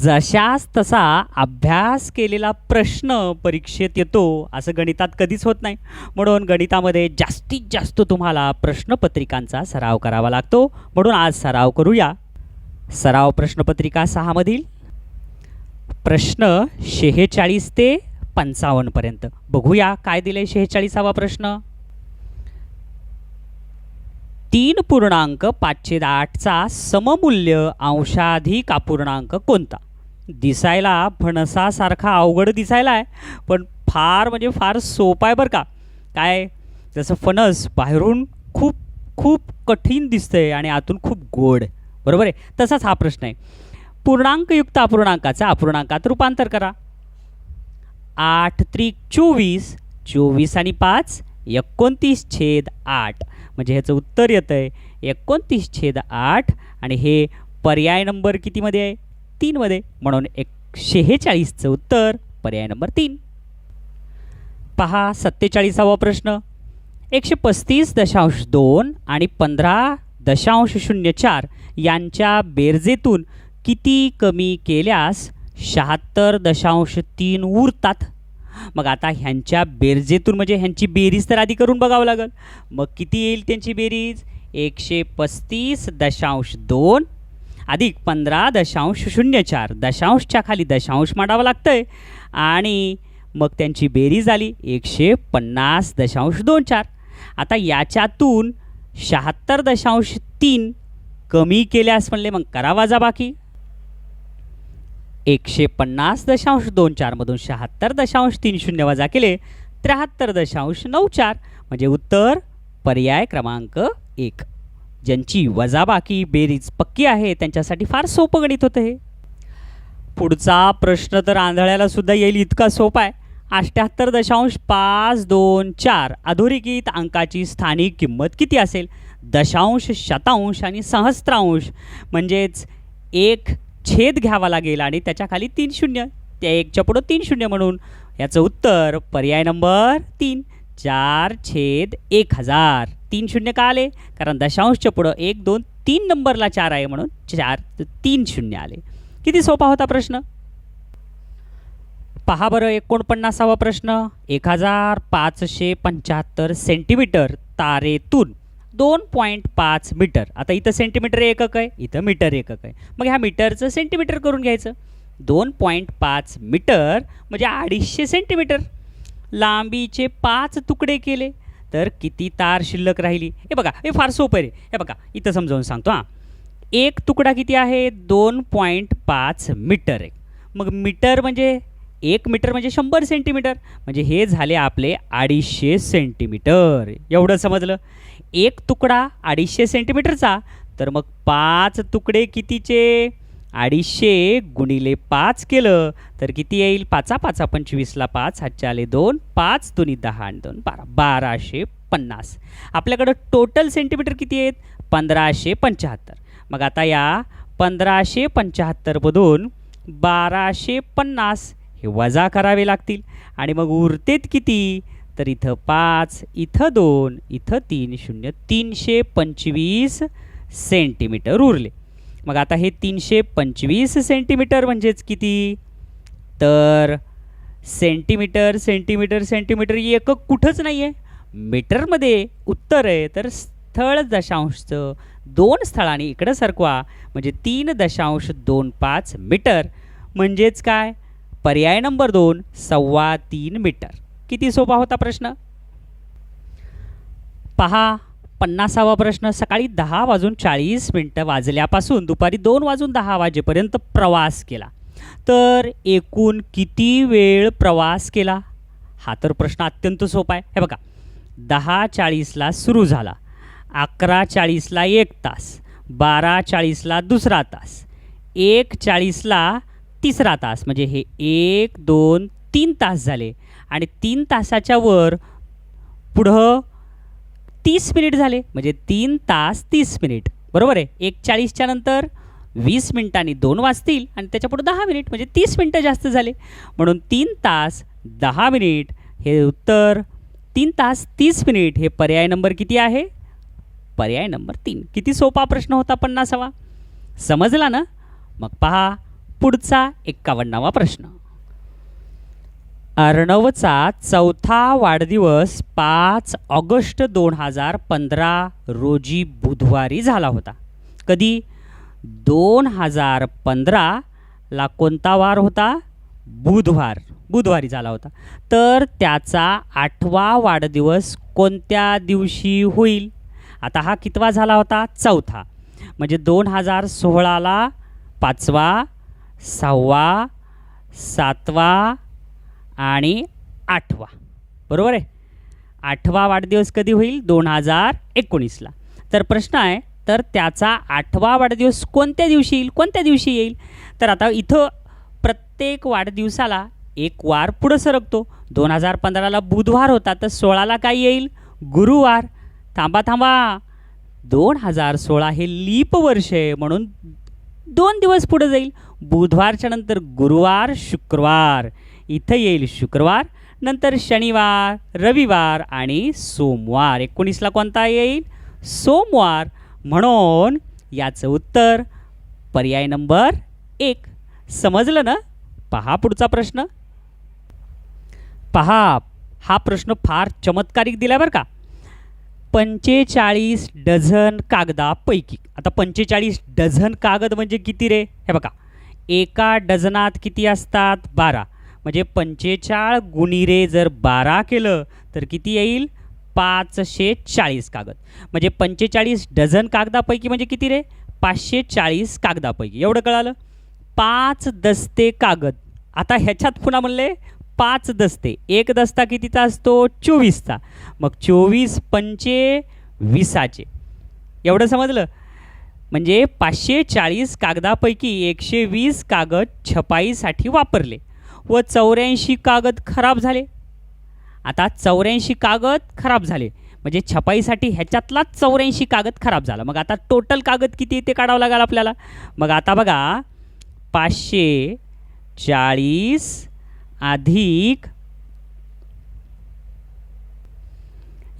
जशास तसा अभ्यास केलेला प्रश्न परीक्षेत येतो असं गणितात कधीच होत नाही. म्हणून गणितामध्ये जास्तीत जास्त तुम्हाला प्रश्नपत्रिकांचा सराव करावा लागतो. म्हणून आज सराव करूया. सराव प्रश्नपत्रिका सहामधील. प्रश्न शेहेचाळीस ते पंचावन्नपर्यंत बघूया काय दिले शेहेचाळीसावा प्रश्न. तीन पूर्णांक पाचशे आठचा सममूल्य अंशाधिक अपूर्णांक कोणता? दिसायला फणसासारखा अवघड दिसायला आहे पण फार म्हणजे फार सोपा आहे बरं का. काय? जसं फणस बाहेरून खूप खूप कठीण दिसतंय आणि आतून खूप गोड. बरोबर आहे? तसाच हा प्रश्न आहे. पूर्णांकयुक्त अपूर्णांकाचा अपूर्णांकात रूपांतर करा. आठ त्रिक चोवीस चोवीस आणि पाच एकोणतीस छेद आठ. म्हणजे ह्याचं उत्तर येतं आहे एकोणतीस छेद आठ आणि हे पर्याय नंबर कितीमध्ये आहे? तीनमध्ये. म्हणून एक शेहेचाळीसचं उत्तर पर्याय नंबर तीन. पहा सत्तेचाळीसावा प्रश्न. एकशे पस्तीस दशांश दोन आणि पंधरा दशांश शून्य चार यांच्या बेरजेतून किती कमी केल्यास शहात्तर दशांश तीन उरतात? मग आता ह्यांच्या बेरजेतून म्हणजे ह्यांची बेरीज तर आधी करून बघावं लागेल. मग किती येईल त्यांची बेरीज? एकशे पस्तीस दशांश दोन अधिक पंधरा दशांश शून्य चार. दशांशच्या खाली दशांश मांडावं लागतं आहे आणि मग त्यांची बेरीज आली एकशे पन्नास दशांश दोन चार. आता याच्यातून शहात्तर दशांश तीन कमी केल्यास म्हणले मग करा वाजा बाकी. एकशे पन्नास दशांश दोन चारमधून शहात्तर दशांश तीन शून्य वजा केले त्र्याहत्तर दशांश नऊ चार. म्हणजे उत्तर पर्याय क्रमांक एक. ज्यांची वजाबाकी बेरीज पक्की आहे त्यांच्यासाठी फार सोपं गणित होतं हे. पुढचा प्रश्न तर आंधळ्याला सुद्धा येईल इतका सोपा आहे. अष्ट्याहत्तर दशांश पाच दोन चार. अधोरेखित अंकाची स्थानिक किंमत किती असेल? दशांश शतांश आणि सहस्त्रांश. म्हणजेच एक छेद घ्यावा लागेल आणि त्याच्याखाली तीन शून्य. त्या एकच्या पुढं तीन शून्य म्हणून. याचं उत्तर पर्याय नंबर तीन. चार छेद एक हजार. तीन शून्य का आले? कारण दशांशच्या पुढं एक दोन तीन नंबरला चार आहे म्हणून चार तीन शून्य आले. किती सोपा होता प्रश्न? पहा बरं एकोणपन्नासावा प्रश्न. एक हजार पाचशे पंच्याहत्तर सेंटीमीटर तारेतून दोन पॉईंट पाच मीटर. आता इथं सेंटीमीटर एकक आहे इथं मीटर एकक आहे. मग ह्या मीटरचं सेंटीमीटर करून घ्यायचं. दोन पॉईंट पाच मीटर म्हणजे अडीचशे सेंटीमीटर लांबीचे पाच तुकडे केले तर किती तार शिल्लक राहिली? हे बघा हे फार सोपं आहे रे. हे बघा इथं समजावून सांगतो हां. एक तुकडा किती आहे? दोन पॉईंट पाच मीटर आहे. मग मीटर म्हणजे एक मीटर म्हणजे शंभर सेंटीमीटर. म्हणजे हे झाले आपले अडीचशे सेंटीमीटर. एवढं समजलं? एक तुकडा अडीचशे सेंटीमीटरचा. तर मग पाच तुकडे कितीचे? अडीचशे गुणिले पाच केलं. तर किती येईल? पाचा पाचा पंचवीसला पाच हातच्या आले दोन पाच दोन्ही दहा आणि दोन बारा. बाराशे पन्नास. आपल्याकडं टोटल सेंटीमीटर किती आहेत? पंधराशे पंच्याहत्तर. मग आता या पंधराशे पंच्याहत्तरमधून बाराशे पन्नास हे वजा करावे लागतील. आणि मग उरतेत किती? तर इथं पाच इथं दोन इथं तीन शून्य तीनशे पंचवीस सेंटीमीटर उरले. मग आता हे तीनशे पंचवीस सेंटीमीटर म्हणजेच किती? तर सेंटीमीटर सेंटीमीटर सेंटीमीटर एकक कुठंच नाही आहे मीटरमध्ये उत्तर आहे तर स्थळ दशांशचं दोन स्थळांनी इकडं सरकवा. म्हणजे तीन दशांश दोन पाच मीटर. म्हणजेच काय? पर्याय नंबर दोन सव्वा तीन मीटर. किती सोपा होता प्रश्न? पहा पन्नासावा प्रश्न. सकाळी दहा वाजून चाळीस मिनटं वाजल्यापासून दुपारी दोन वाजून दहा वाजेपर्यंत प्रवास केला. तर एकूण किती वेळ प्रवास केला? हा तर प्रश्न अत्यंत सोपा आहे. हे बघा दहा चाळीसला सुरू झाला अकरा चाळीसला एक तास बारा चाळीसला दुसरा तास एक चाळीसला तिसरा तास म्हणजे हे एक दोन तीन तास झाले. आणि तीन तासाच्या वर पुढं तीस मिनिट झाले. म्हणजे तीन तास तीस मिनिट. बरोबर आहे? एक चाळीसच्या नंतर वीस मिनिटांनी दोन वाजतील आणि त्याच्यापुढे दहा मिनिट म्हणजे तीस मिनटं जास्त झाले. म्हणून तीन तास दहा मिनिट हे उत्तर तीन तास तीस मिनिट हे पर्याय नंबर किती आहे? पर्याय नंबर तीन. किती सोपा प्रश्न होता पन्नासावा? समजला ना? मग पहा. पुढचा एक्कावन्नावा प्रश्न. अर्णवचा चौथा वाढदिवस पाच ऑगस्ट दोन हजार पंधरा रोजी बुधवारी झाला होता. कधी? दोन हजार पंधराला कोणता वार होता? बुधवार बुधवारी झाला होता. तर त्याचा आठवा वाढदिवस कोणत्या दिवशी होईल? आता हा कितवा झाला होता? चौथा. म्हणजे दोन हजार सोळाला पाचवा सहावा सातवा आणि आठवा. बरोबर आहे? आठवा वाढदिवस कधी होईल? दोन हजार एकोणीसला. तर प्रश्न आहे तर त्याचा आठवा वाढदिवस कोणत्या दिवशी येईल? कोणत्या दिवशी येईल? तर आता इथं प्रत्येक वाढदिवसाला एक वार पुढं सरकतो. दोन हजार पंधराला बुधवार होता तर सोळाला काय येईल? गुरुवार. थांबा थांबा. दोन हजार सोळा हे लीप वर्ष आहे म्हणून दोन दिवस पुढं जाईल. बुधवारच्या नंतर गुरुवार शुक्रवार. इथं येईल शुक्रवार नंतर शनिवार रविवार आणि सोमवार. एकोणीसला कोणता येईल? सोमवार. म्हणून याचं उत्तर पर्याय नंबर एक. समजलं ना? पहा पुढचा प्रश्न. पहा हा प्रश्न फार चमत्कारिक दिला बरं का. पंचेचाळीस डझन कागदापैकी. आता पंचेचाळीस डझन कागद म्हणजे किती रे? हे बघा. एका डझनात किती असतात? बारा. म्हणजे पंचेचाळ गुणिरे जर बारा केलं तर किती येईल? पाचशे चाळीस कागद. म्हणजे पंचेचाळीस डझन कागदापैकी म्हणजे किती रे? पाचशे चाळीस कागदापैकी. एवढं कळालं? पाच दस्ते कागद. आता ह्याच्यात पुन्हा म्हणले पाच दस्ते. एक दस्ता कितीचा असतो? चोवीसचा. मग चोवीस पंचे विसाचे. एवढं समजलं? म्हणजे पाचशे चाळीस कागदापैकी एकशे वीस कागद छपाईसाठी वापरले व चौऱ्याऐंशी कागद खराब झाले. आता चौऱ्याऐंशी कागद खराब झाले. म्हणजे छपाईसाठी ह्याच्यातलाच चौऱ्याऐंशी कागद खराब झाला. मग आता टोटल कागद किती ते काढावं लागेल आपल्याला? मग आता बघा पाचशे चाळीस अधिक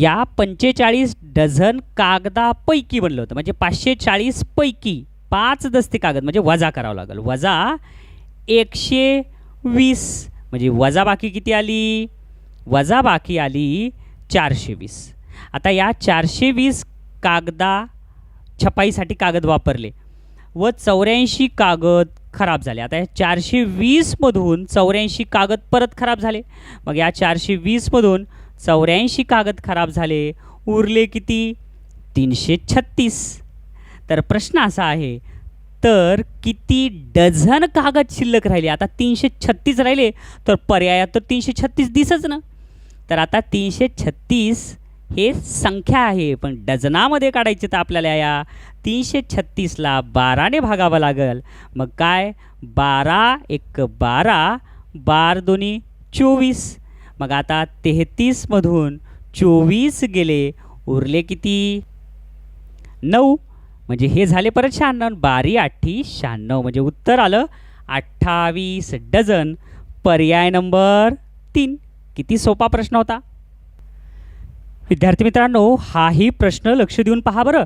या पंचेचाळीस डझन कागदापैकी बनलं होतं. म्हणजे पाचशे चाळीस पैकी पाच दस्ते कागद म्हणजे वजा करावं लागेल. वजा एकशे वीस म्हणजे वजा बाकी किती आली? वजा बाकी आली चारशे वीस आता या चारशे वीस कागदा छपाईसाठी कागद वापरले व चौऱ्याऐंशी कागद खराब झाले. आता या चारशे वीसमधून चौऱ्याऐंशी कागद परत खराब झाले. मग या चारशे वीसमधून चौऱ्याऐंशी कागद खराब झाले. उरले किती? तीनशे छत्तीस. तर प्रश्न असा आहे तर किती डझन कागद शिल्लक राहिले? आता तीनशे छत्तीस राहिले तर पर्यायात तर तीनशे छत्तीस दिसच ना. तर आता तीनशे छत्तीस हे संख्या आहे पण डझनामध्ये काढायचे तर आपल्याला या तीनशे छत्तीसला बाराने भागावं लागेल. मग काय? बारा एक बारा बार दोन्ही चोवीस. मग आता तेहतीसमधून चोवीस गेले उरले किती? नऊ. म्हणजे हे झाले परत शहाण्णव बारी आठी शहाण्णव. म्हणजे उत्तर आलं अठ्ठावीस डझन. पर्याय नंबर तीन. किती सोपा प्रश्न होता? विद्यार्थी मित्रांनो हाही प्रश्न लक्ष देऊन पहा बरं.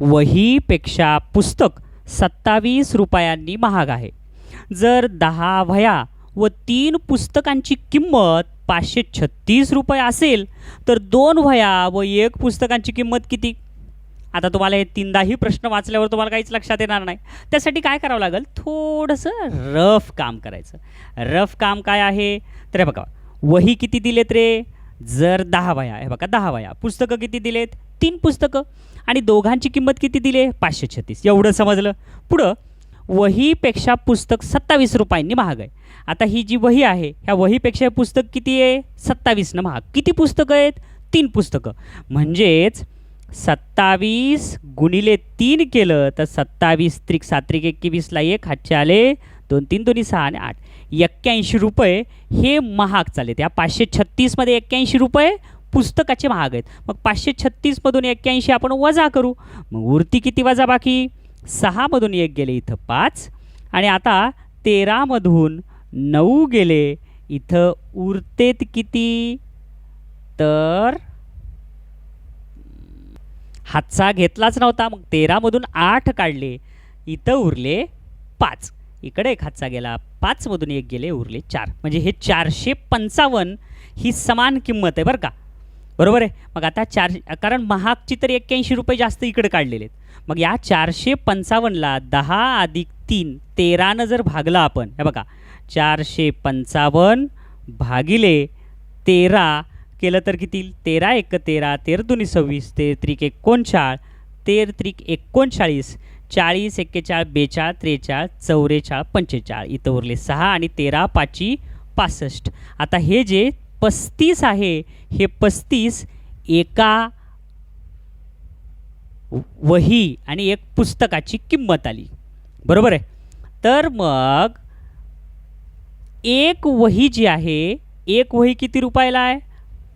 वहीपेक्षा पुस्तक सत्तावीस रुपयांनी महाग आहे. जर दहा वह्या व तीन पुस्तकांची किंमत पाचशे छत्तीस रुपये असेल तर दोन वह्या व एक पुस्तकांची किंमत किती? आता तुम्हाला हे तीनदाही प्रश्न वाचल्यावर तुम्हाला काहीच लक्षात येणार नाही. त्यासाठी काय करावं लागेल? थोडंसं रफ काम करायचं. रफ काम काय आहे? तर हे बघा वही किती दिलेत रे? जर दहा वया हे बघा दहा वया पुस्तकं किती दिलेत? तीन पुस्तकं. आणि दोघांची किंमत किती दिले? पाचशे छत्तीस. एवढं समजलं? पुढं वहीपेक्षा पुस्तक सत्तावीस रुपयांनी महाग आहे. आता ही जी वही आहे ह्या वहीपेक्षा पुस्तक किती आहे? सत्तावीसनं महाग. किती पुस्तकं आहेत? तीन पुस्तकं. म्हणजेच सत्तावीस गुणिले तीन केलं तर सत्तावीस त्रिक सात्रिक एकवीसला एक हातचे आले दोन तीन दोन्ही सहा आणि आठ. एक्क्याऐंशी रुपये हे महाग चालेत या पाचशे छत्तीसमध्ये एक्क्याऐंशी रुपये पुस्तकाचे महाग आहेत. मग पाचशे छत्तीसमधून एक्क्याऐंशी आपण वजा करू. मग उरती किती वजा बाकी? सहामधून एक गेले इथं पाच. आणि आता तेरामधून नऊ गेले इथं उरतेत किती? तर हातचा घेतलाच नव्हता मग तेरामधून आठ काढले इथं उरले पाच. इकडे एक हातचा गेला पाचमधून एक गेले उरले चार. म्हणजे हे चारशे पंचावन्न ही समान किंमत आहे बरं का? बरोबर आहे? मग आता चार कारण महागची तर एक्क्याऐंशी रुपये जास्त इकडे काढलेले आहेत. मग या चारशे पंचावन्नला दहा अधिक तीन तेरानं जर भागलं आपण हे बघा चारशे पंचावन्न भागिले तेरा केलं तर किती? तेरा एक तेरा तेर दुनी सव्वीस तेर त्रिक एकोणचाळ तेर त्रिक एकोणचाळीस चाळीस एक्केचाळ बेचाळ त्रेचाळ चौवेचाळ पंचेचाळ इथं उरले सहा आणि तेरा पाची पासष्ट. आता हे जे पस्तीस आहे हे पस्तीस एका वही आणि एक पुस्तकाची किंमत आली. बरोबर आहे? तर मग एक वही जी आहे एक वही किती रुपयाला आहे?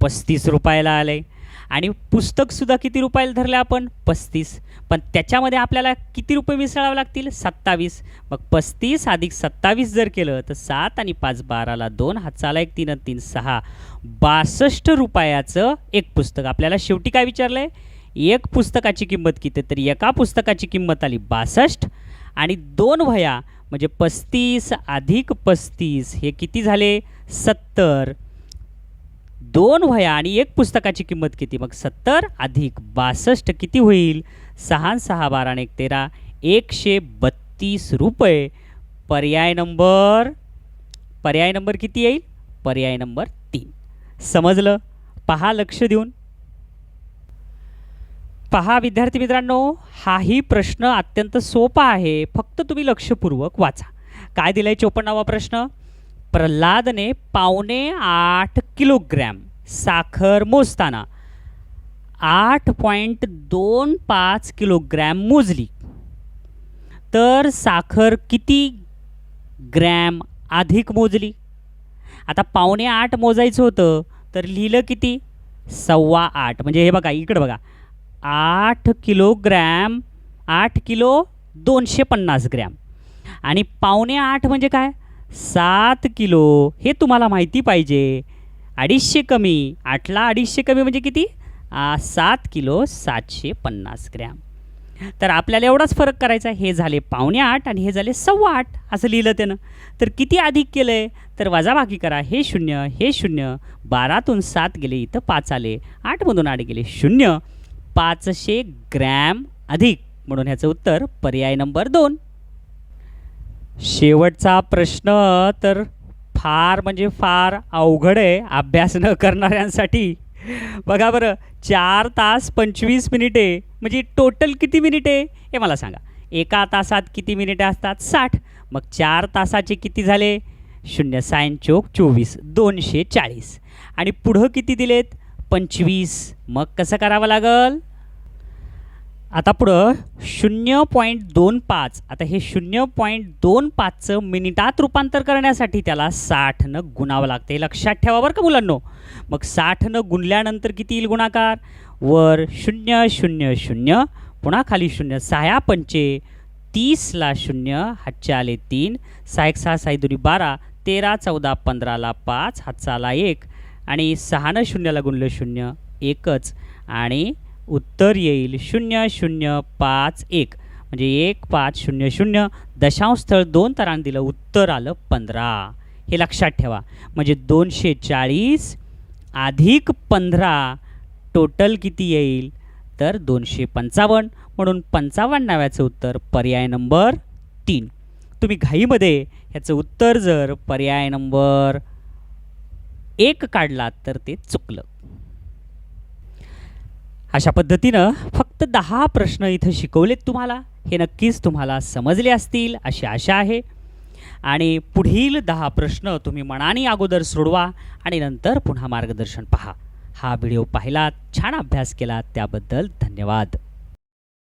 पस्तीस रुपयाला आले आणि पुस्तकसुद्धा किती रुपयाला धरलं आपण? पस्तीस. पण त्याच्यामध्ये आपल्याला किती रुपये मिसळावे लागतील? सत्तावीस. मग पस्तीस अधिक सत्तावीस जर केलं तर सात आणि पाच बाराला दोन हाताला एक तीन आणि तीन सहा. बासष्ट रुपयाचं एक पुस्तक. आपल्याला शेवटी काय विचारलं आहे एक पुस्तकाची किंमत किती? तर एका पुस्तकाची किंमत आली बासष्ट आणि दोन वह्या म्हणजे पस्तीस अधिक पस्तीस हे किती झाले? सत्तर. दोन वह्या आणि एक पुस्तकाची किंमत किती? मग सत्तर अधिक बासष्ट किती होईल? सहा सहा बारा आणि एक तेरा एकशे बत्तीस रुपये. पर्याय नंबर पर्याय नंबर किती येईल? पर्याय नंबर तीन. समजलं? पहा लक्ष देऊन. पहा विद्यार्थी मित्रांनो हाही प्रश्न अत्यंत सोपा आहे. फक्त तुम्ही लक्षपूर्वक वाचा. काय दिलाय चोपन्नावा प्रश्न? प्रल्हादने पावणे आठ किलोग्रॅम साखर मोजताना आठ पॉईंट दोन पाच किलोग्रॅम मोजली. तर साखर किती ग्रॅम अधिक मोजली? आता पावणे आठ मोजायचं होतं तर लिहिलं किती? सव्वा आठ. म्हणजे हे बघा इकडं बघा. आठ किलोग्रॅम आठ किलो दोनशे पन्नास ग्रॅम. आणि पावणे आठ म्हणजे काय? सात किलो. हे तुम्हाला माहिती पाहिजे. अडीचशे कमी आठला अडीचशे कमी म्हणजे किती? सात किलो सातशे पन्नास ग्रॅम. तर आपल्याला एवढाच फरक करायचा हे झाले पावणे आठ आणि हे झाले सव्वा आठ असं लिहिलं त्यानं. तर किती अधिक केलं आहे तर वजाबाकी करा. हे शून्य हे शून्य. बारातून सात गेले इथं पाच आले. आठमधून आठ गेले शून्य. पाचशे ग्रॅम अधिक म्हणून ह्याचं उत्तर पर्याय नंबर दोन. शेवटचा प्रश्न तर फार म्हणजे फार अवघड आहे अभ्यास न करणाऱ्यांसाठी. बघा बरं चार तास पंचवीस मिनिटे म्हणजे टोटल किती मिनिटे? हे मला सांगा. एका तासात किती मिनिटे असतात? साठ. मग चार तासाचे किती झाले? शून्य सायन चोक चोवीस दोनशे चाळीस. आणि पुढं किती दिलेत? पंचवीस. मग कसं करावं लागल? आता पुढं शून्य पॉईंट दोन पाच. आता हे शून्य पॉईंट दोन पाचचं मिनिटात रूपांतर करण्यासाठी त्याला साठनं गुणावं लागतं. हे लक्षात ठेवा बरं का मुलांनो. मग साठनं गुणल्यानंतर किती येईल गुणाकार? वर शून्य शून्य शून्य पुन्हा खाली शून्य सहा पंचे तीसला शून्य हातचे आले तीन सहा एक सहा साई दुरी बारा तेरा चौदा पंधराला पाच हातचा आला एक आणि सहानं शून्याला गुणलं शून्य एकच. आणि उत्तर येईल शून्य शून्य पाच एक. म्हणजे एक पाच शून्य शून्य. दशांश स्थळ दोन तरांनी दिलं उत्तर आलं पंधरा. हे लक्षात ठेवा. म्हणजे दोनशे चाळीस अधिक पंधरा टोटल किती येईल? तर दोनशे पंचावन्न. म्हणून पंचावन्न उत्तर पर्याय नंबर तीन. तुम्ही घाईमध्ये ह्याचं उत्तर जर पर्याय नंबर एक काढलात तर ते चुकलं. अशा पद्धतीनं फक्त दहा प्रश्न इथं शिकवलेत तुम्हाला. हे नक्कीच तुम्हाला समजले असतील अशी आशा आहे. आणि पुढील दहा प्रश्न तुम्ही मनाने अगोदर सोडवा आणि नंतर पुन्हा मार्गदर्शन पहा. हा व्हिडिओ पाहिलात छान अभ्यास केला त्याबद्दल धन्यवाद.